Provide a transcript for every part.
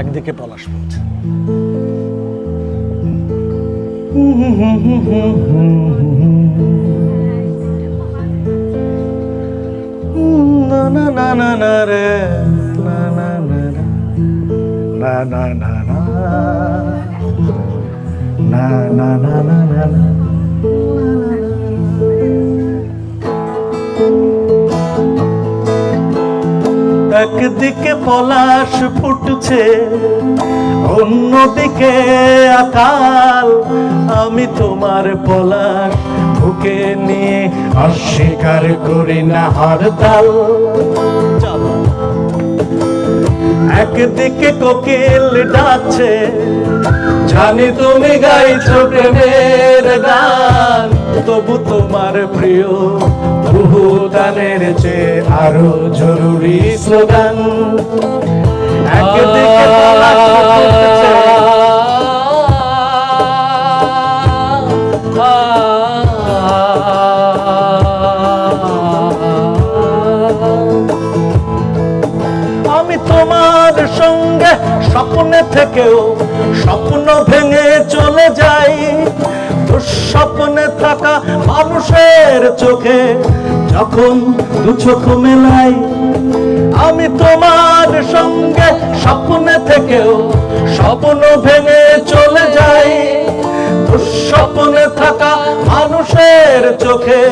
একদিকে পলাশ বলছে না না না না না রে না না না না না না না না না না না না একদিকে পলাশ ফুটছে, অন্যদিকে আকাল। আমি তোমার পলাশ বুকে নিয়ে অস্বীকার করি না হরতাল একদিকে কোকিল ডাকছে, জানি তুমি গাইছো প্রেমের গান, তবু তোমার প্রিয় ভূদানের চেয়ে আরও জরুরি স্লোগান। আমি তোমার সঙ্গে স্বপ্নে থেকেও স্বপ্ন ভেঙে চলে যাই। দুঃস্বপ্নে থাকা মানুষের চোখে যখন দু চোখ মেলাই, আমি তোমার সঙ্গে স্বপ্নে থেকেও স্বপ্ন ভেঙে চলে যাই। দুঃস্বপ্নে থাকা মানুষের চোখে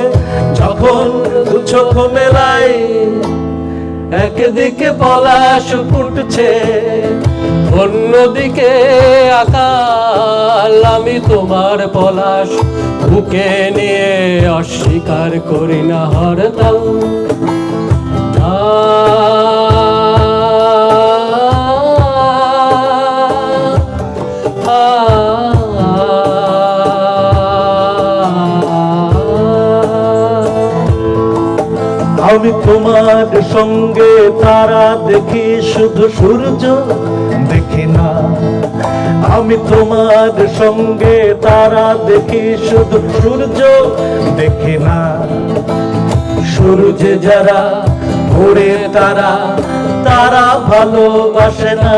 যখন দু চোখ মেলাই, একদিকে পলাশ ফুটছে, অন্যদিকে আমি তোমার পলাশ, বুকে নিয়ে অস্বীকার করি না, হরতাল। আমি তোমার সঙ্গে তারা দেখি শুধু সূর্য না আমি তোমার সঙ্গে তারা দেখি শুধু সূর্য দেখি না। সূর্যে যারা ঘুরে তারা তারা ভালোবাসে না।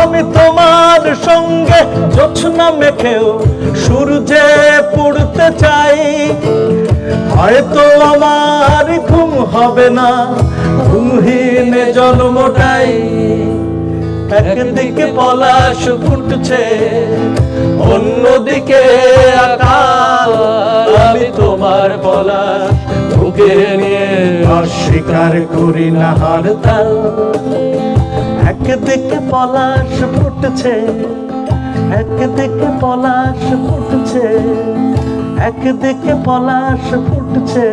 আমি তোমার সঙ্গে জোছনা মেখেও সূর্যে পড়তে চাই। হয়তো আমার ঘুম হবে না, ঘুমহীন জন্মটাই একদিকে পলাশ ফুটছে, অন্যদিকে আকাল। আমি তোমার পলাশ বুকে নিয়ে অস্বীকার করি না হরতাল। একদিকে পলাশ ফুটছে, একদিকে পলাশ ফুটছে, একদিকে পলাশ ফুটছে।